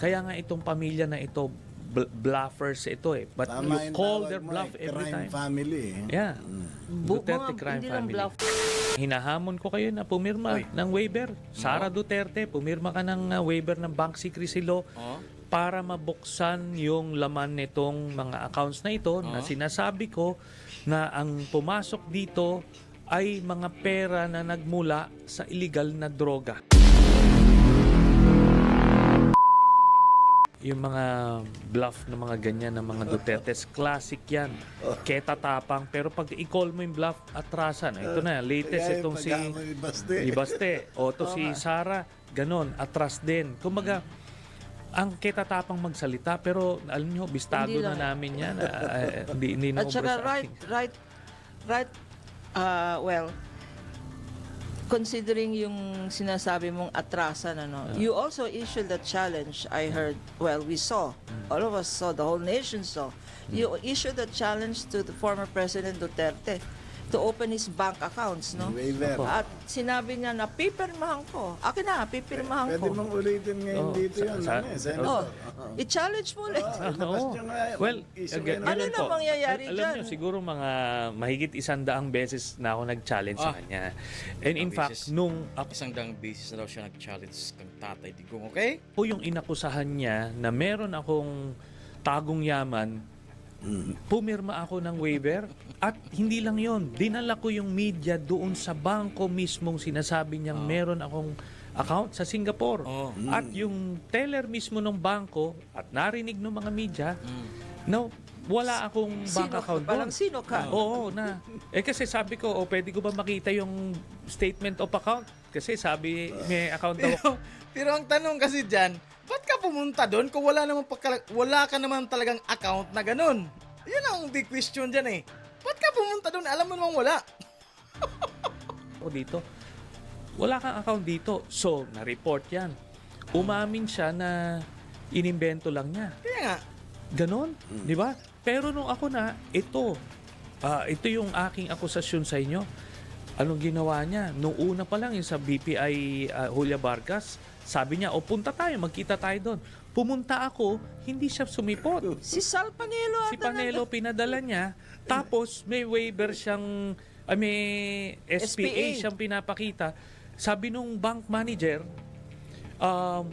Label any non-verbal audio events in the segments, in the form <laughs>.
Kaya nga itong pamilya na ito, bl- bluffers ito eh. But Tama you yung call tawag their mo bluff eh, every crime time. family eh. Yeah. Bu- Duterte mga- crime hindi lang family. bluff. Hinahamon ko kayo na pumirma ng waiver. Sara Duterte, pumirma ka ng uh, waiver ng Bank Secrecy Law Oh. para mabuksan yung laman nitong mga accounts na ito na sinasabi ko na ang pumasok dito ay mga pera na nagmula sa illegal na droga. Yung mga bluff ng mga ganyan ng mga Dutertes, classic yan. Keta tapang. Pero pag i-call mo yung bluff, atrasan. Ito na, latest Kaya yung itong si... pagkama ni Baste. Ibaste. O to si Sara, ganon, atras din. Kumbaga, ang ketatapang magsalita, pero alam nyo, bistado Hindi na lang. namin yan. Ah, ah, Hindi hindi na At saka right, right, right, uh, well, considering yung sinasabi mong atrasan, ano, you also issued the challenge, I heard, well, we saw, all of us saw, the whole nation saw. You issued a challenge to the former President Duterte to open his bank accounts, no? Waiver. At sinabi niya na pipirmahan ko. Akin na, pipirmahan Pwede ko. mong ulitin ngayon Oo, dito sa- yun. sa- ano eh, Oh, Senator. i-challenge mo ulit. Ah, ilabas Oo. nyo nga. Well, Issue ag- ng- Ano ganun na po. mangyayari Al- Alam dyan? nyo, siguro mga mahigit isandaang beses na ako nag-challenge sa Ah. kanya. And in fact, beses? nung Isang daang beses na daw siya nag-challenge kang tatay digong, okay? po yung inakusahan niya na meron akong tagong yaman, pumirma ako ng waiver at hindi lang yon dinala ko yung media doon sa bangko mismong sinasabi niyang meron akong account sa Singapore. Oh. At yung teller mismo ng bangko at narinig ng mga media, no, wala akong bank Sino ka? account Parang doon. sino ka? Oo, na. Eh kasi sabi ko, oh, pwede ko ba makita yung statement of account? Kasi sabi, may account daw Pero, <laughs> pero ang tanong kasi dyan, ba't ka pumunta doon kung wala naman pagkala- wala ka naman talagang account na ganun? Yan ang big question dyan eh. Ba't ka pumunta doon? Alam mo namang wala. <laughs> ako dito. Wala kang account dito. So, na-report yan. Umamin siya na inimbento lang niya. Kaya nga, Ganon, di ba? Pero nung ako na, ito, ah, ito yung aking akusasyon sa inyo. Anong ginawa niya? Nung una pa lang yung sa BPI ah, Julia Vargas, sabi niya, o punta tayo, magkita tayo doon. Pumunta ako, hindi siya sumipot. Si Sal Panelo Si Panelo pinadala niya, tapos may waiver siyang, ah, may SPA, SPA. siyang pinapakita. Sabi nung bank manager, um,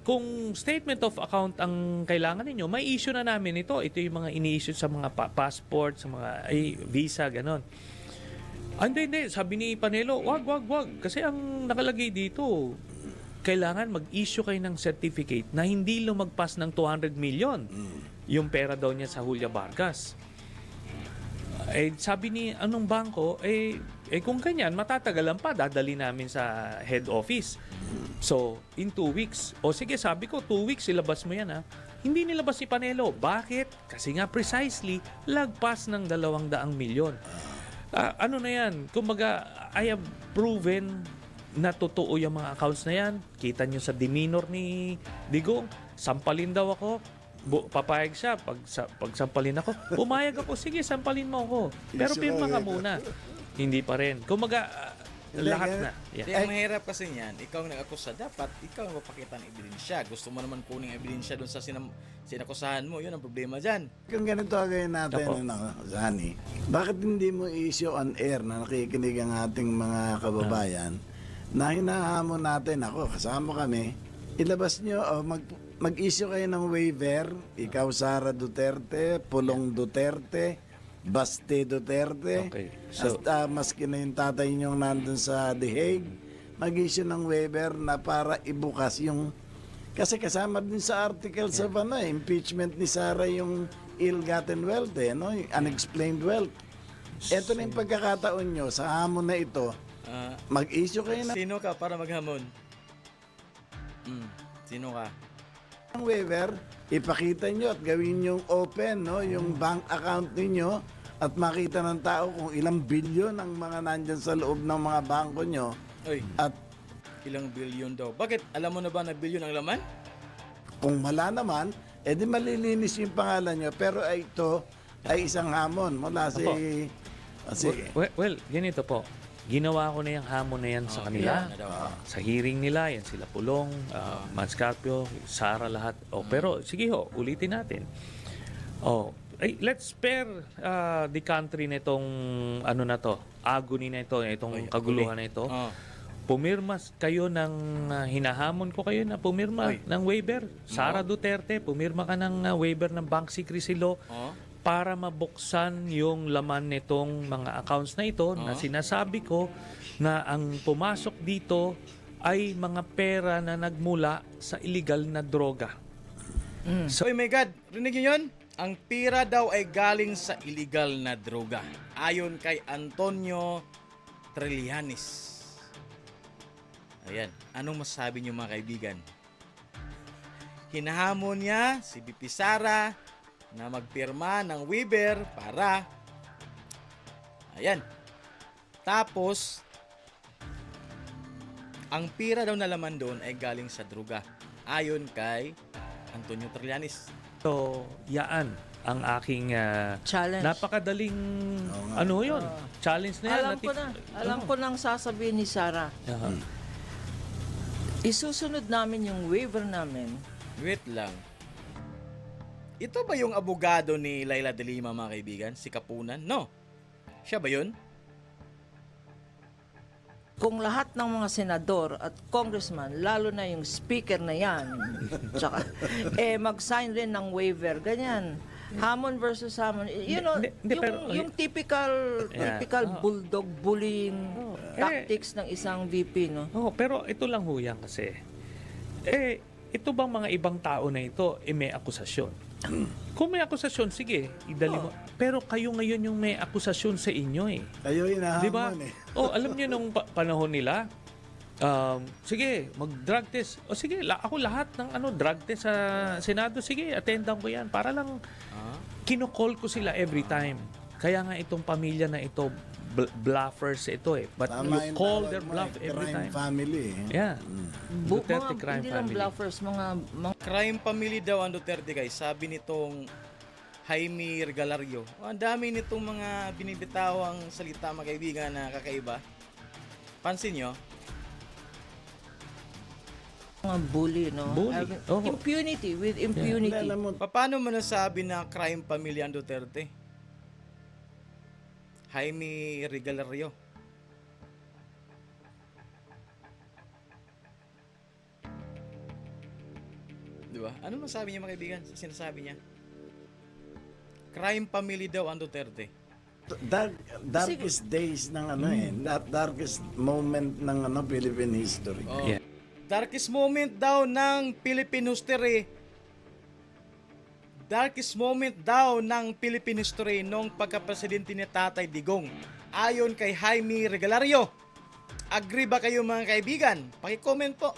kung statement of account ang kailangan ninyo, may issue na namin ito. Ito yung mga ini-issue sa mga pa- passport, sa mga ay, visa, ganon. Ah, Hindi, hindi. Sabi ni Panelo, wag, wag, wag. Kasi ang nakalagay dito, kailangan mag-issue kayo ng certificate na hindi lumagpas ng 200 million. Yung pera daw niya sa Julia Vargas. Eh, sabi ni anong bangko, eh, eh kung ganyan, matatagalan pa, dadali namin sa head office. So, in two weeks. O sige, sabi ko, two weeks, ilabas mo yan ha. Hindi nilabas si Panelo. Bakit? Kasi nga precisely, lagpas ng dalawang daang milyon. Ah, ano na yan? Kumbaga, I have proven na totoo yung mga accounts na yan. Kita nyo sa demeanor ni Digong. Sampalin daw ako. Bu- papayag siya. Pag, sa, pag sampalin ako, pumayag ako. Sige, sampalin mo ako. Pero pirma ka, eh. muna. Hindi pa rin. Kumbaga, ah, Hindi, lahat na. Yeah. Hindi, ang mahirap kasi niyan, ikaw ang nag-akusa, dapat ikaw ang mapakita ng ebidensya. Gusto mo naman kuning ebidensya doon sa sinam, sinakusahan mo, yun ang problema dyan. Kung ganito gawin natin, Opo. ano, Zani, bakit hindi mo i-issue on air na nakikinig ang ating mga kababayan na hinahamon natin, ako, kasama kami, ilabas nyo, o mag, mag-issue kayo ng waiver, ikaw Sara Duterte, Pulong Duterte, Baste Duterte, Okay, so- so, maski na yung tatay nyo nandun sa The Hague, mag-issue ng waiver na para ibukas yung kasi kasama din sa article sa ano, eh, impeachment ni Sara yung ill-gotten wealth, eh, no? yung unexplained wealth. Ito na yung pagkakataon nyo sa hamon na ito, Ah, mag-issue kayo ng sino ka para maghamon? Hmm, sino ka? waiver, ipakita nyo at gawin yung open, no? yung bank account ninyo at makita ng tao kung ilang bilyon ang mga nandyan sa loob ng mga bangko nyo Oy, at ilang bilyon daw. Bakit? Alam mo na ba na bilyon ang laman? kung wala naman, edi malilinis yung pangalan nyo. Pero ay ito ay isang hamon mula si... si Well, well, ganito po. Ginawa ko na yung hamon na yan sa kanila. na daw. Ah. Sa hearing nila, yan sila Pulong, uh, Manscarpio, Sara lahat. Oh, pero sige ho, ulitin natin. Oh, ay, let's spare uh, the country na itong ano na to, agony na ito, itong kaguluhan na ito. Oh. Pumirma kayo ng uh, hinahamon ko kayo na pumirma ng waiver. Sara Duterte, pumirma ka ng uh, waiver ng Bank Secrecy Law Oh. Para mabuksan yung laman nitong mga accounts na ito na Oo. sinasabi ko na ang pumasok dito ay mga pera na nagmula sa illegal na droga. So, oh my God, rinig niyo yun? Ang pira daw ay galing sa illegal na droga. Ayon kay Antonio Trillanes. Ayan, anong masasabi niyo mga kaibigan? Hinahamon niya si BP Sara na magpirma ng waiver para Ayan. Tapos ang pira daw na laman doon ay galing sa droga. Ayon kay Antonio Trillanes. So, yaan ang aking ah, Challenge. napakadaling nga. ano yun, challenge na yan. Alam Nati- ko na. Alam ko nang sasabihin ni Sarah. Aha. Isusunod namin yung waiver namin. Wait lang. Ito ba yung abogado ni Laila de Lima mga kaibigan? Si Kapunan? No. Siya ba yun? Kung lahat ng mga senador at congressman, lalo na yung speaker na yan, <laughs> tsaka, eh, mag-sign rin ng waiver, ganyan. Hamon versus Hamon. You know, Hindi, hindi, yung, pero- yung typical Yeah. typical Oh. bulldog bullying Oh, eh. tactics ng isang VP, no? Oh, pero ito lang ho yan kasi. Eh, ito bang mga ibang tao na ito, eh, may akusasyon? Kung may akusasyon, sige, idali mo. Pero kayo ngayon yung may akusasyon sa inyo eh. Kayo hinahamon Di ba? eh. <laughs> Oh, alam niyo nung pa- panahon nila, um, sige, mag-drug test. O sige, la- ako lahat ng ano drug test sa Senado, sige, attendan ko yan. Para lang Ah? kinokall ko sila every time. Kaya nga itong pamilya na ito, bl- bluffers ito eh. But Tama you yung call tawag their mo bluff eh, every crime time. family eh. Yeah. Bu- Duterte mga, crime hindi lang family. bluffers, mga, mga Crime family daw ang Duterte guys. Sabi nitong Jaime Regalario. Oh, ang dami nitong mga binibitawang salita mga kaibigan na kakaiba. Pansin nyo? mga bully, no? Bully. Having- Oo. Impunity, with impunity. alam mo, Paano mo nasabi na crime family ang Duterte? Jaime Regalario. Di ba? Ano masabi niya mga kaibigan sa sinasabi niya? Crime family daw ang Duterte. dark, darkest days ng ano eh. That darkest moment ng ano Philippine history. Oh. Yeah. Darkest moment daw ng Philippine history. Darkest moment daw ng Philippine history nung pagka-presidente ni Tatay Digong. Ayon kay Jaime Regalario. Agree ba kayo mga kaibigan? Paki-comment po.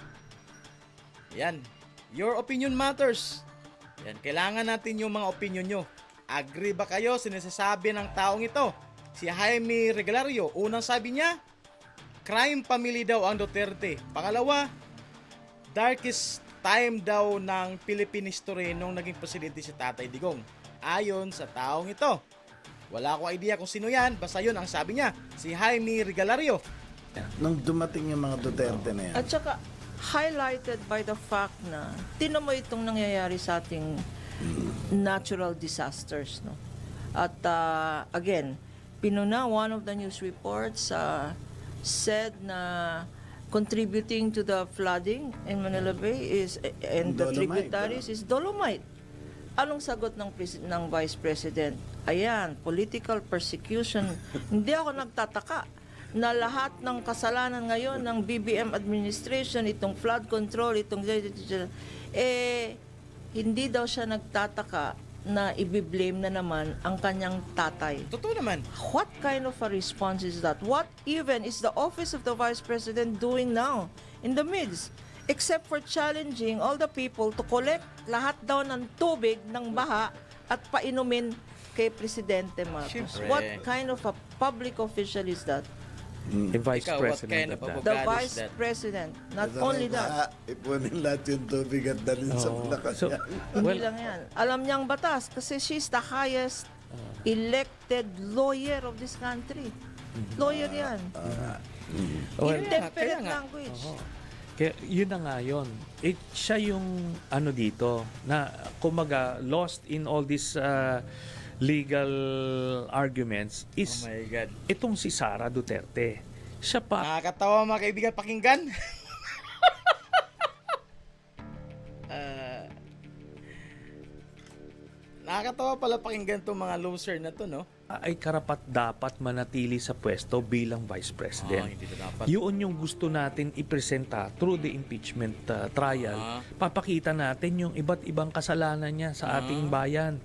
Yan. Your opinion matters. Yan. Kailangan natin yung mga opinion nyo. Agree ba kayo sa sinasabi ng taong ito? Si Jaime Regalario. Unang sabi niya, crime family daw ang Duterte. Pangalawa, darkest time daw ng Philippine history nung naging presidente si Tatay Digong. Ayon sa taong ito. Wala akong idea kung sino yan, basta yun ang sabi niya, si Jaime Regalario. Nung dumating yung mga Duterte na yan. At saka, highlighted by the fact na tinan mo itong nangyayari sa ating natural disasters. No? At uh, again, Pinuna, one of the news reports, uh, said na contributing to the flooding in Manila Bay is and the Dolomite, tributaries is dolomite. Anong sagot ng ng Vice President? Ayan, political persecution. <laughs> Hindi ako nagtataka na lahat ng kasalanan ngayon ng BBM administration, itong flood control, itong eh hindi daw siya nagtataka na ibiblame na naman ang kanyang tatay. Totoo naman. What kind of a response is that? What even is the office of the Vice President doing now in the midst? Except for challenging all the people to collect lahat daw ng tubig ng baha at painumin kay Presidente Marcos. Siyempre. What kind of a public official is that? The Vice Ikaw, what President kind of of that. The God is Vice that? President. Not Ito only that. ah, Ipunin lahat yung tubig at dalhin sa Oo. Malacanang. So, <laughs> Hindi well, lang yan. Alam niyang batas kasi she's the highest Uh. elected lawyer of this country. Lawyer yan. Well, Intemperate kaya nga. language. Kaya yun na nga yun. It, siya yung ano dito na kumaga lost in all these uh, legal arguments Oh is my God. itong si Sara Duterte. Siya pa Nakakatawa mga kaibigan pakinggan. <laughs> Ah, nakakatawa pala pakinggan tong mga loser na to, no? ay karapat dapat manatili sa pwesto bilang Vice President. Ah, hindi dapat. Yun yung gusto natin ipresenta through the impeachment uh, trial. Ah. Papakita natin yung iba't ibang kasalanan niya sa ating bayan.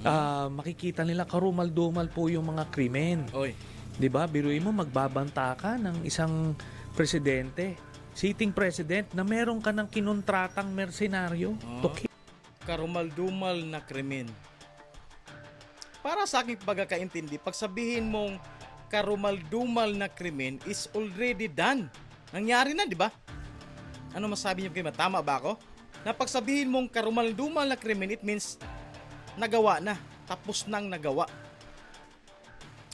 Ah, makikita nila karumal-dumal po yung mga krimen. Oy, 'Di ba? Biruin mo magbabanta ka ng isang presidente, sitting president na meron ka ng kinontratang mersenaryo to kill. karumal-dumal na krimen. Para sa aking pagkakaintindi, pag sabihin mong karumal-dumal na krimen is already done. Nangyari na, di ba? Ano masabi niyo kay Tama ba ako? Na pag sabihin mong karumal-dumal na krimen, it means nagawa na. Tapos nang nagawa.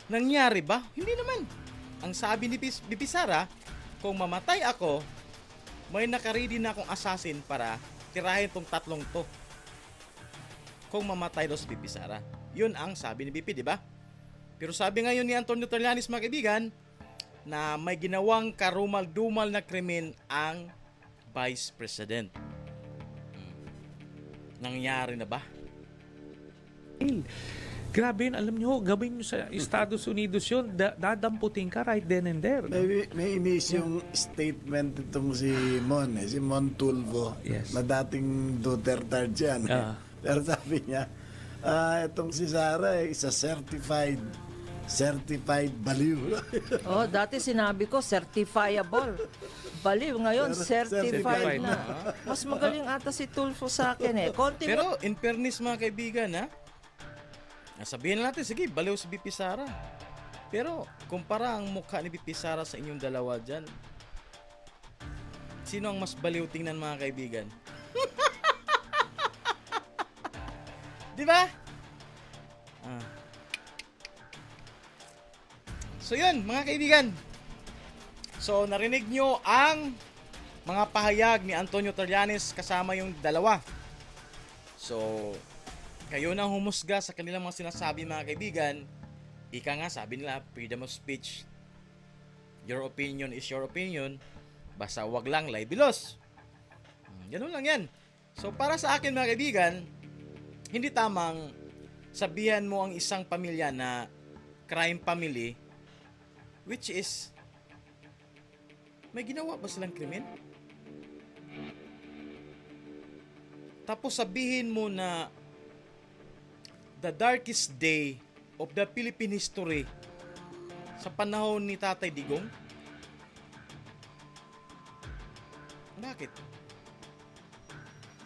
Nangyari ba? Hindi naman. Ang sabi ni Pis- ni Pisara, kung mamatay ako, may nakaredy na akong assassin para tirahin tong tatlong to. Kung mamatay daw si Pipi Sara. Yun ang sabi ni Pipi, di ba? Pero sabi ngayon ni Antonio Trillanes, mga kaibigan, na may ginawang karumal-dumal na krimen ang Vice President. Hmm. Nangyari na ba? Grabe yun, alam nyo, gawin nyo sa Estados Unidos yun, da- dadamputin ka right then and there. no? May, may inis yung statement itong si Mon, eh, si Mon Tulfo, Yes. na dating Duterte dyan. eh. Ah. Pero sabi niya, ah, itong si Sara eh, isa certified, certified baliw. <laughs> Oh, dati sinabi ko certifiable. Baliw ngayon, Cer- certified certified na. Mas magaling ata si Tulfo sa akin eh. Konti Pero in fairness mga kaibigan ha, nasabihin na natin, sige, baliw si BP Sara. Pero kumpara ang mukha ni BP Sara sa inyong dalawa dyan, sino ang mas baliw tingnan mga kaibigan? <laughs> Di ba? Ah. So yun, mga kaibigan. So narinig nyo ang mga pahayag ni Antonio Trillanes kasama yung dalawa. So, kayo na humusga sa kanilang mga sinasabi mga kaibigan. Ika nga, sabi nila, freedom of speech. Your opinion is your opinion. Basta wag lang libelos. Hmm, Ganun lang yan. So, para sa akin mga kaibigan, hindi tamang sabihan mo ang isang pamilya na crime family which is may ginawa ba silang krimen? Tapos sabihin mo na the darkest day of the Philippine history sa panahon ni Tatay Digong? Bakit?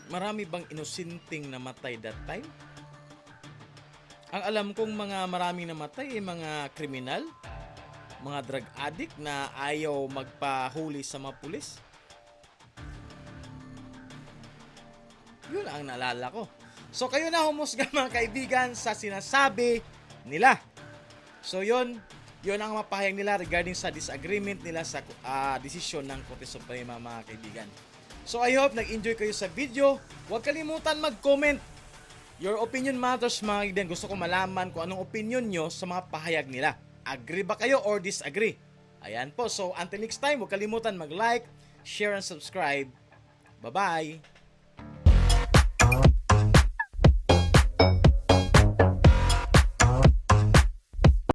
Marami bang inosinteng namatay that time? Ang alam kong mga maraming namatay ay mga kriminal, mga drug addict na ayaw magpahuli sa mga pulis. Yun ang naalala ko. So kayo na humusga <laughs> mga kaibigan sa sinasabi nila. So yun, yun ang mapahayag nila regarding sa disagreement nila sa ah, desisyon ng Korte Suprema mga kaibigan. So I hope nag-enjoy kayo sa video. Huwag kalimutan mag-comment. Your opinion matters mga kaibigan. Gusto ko malaman kung anong opinion nyo sa mga pahayag nila. Agree ba kayo or disagree? Ayan po. So until next time, huwag kalimutan mag-like, share, and subscribe. Bye-bye!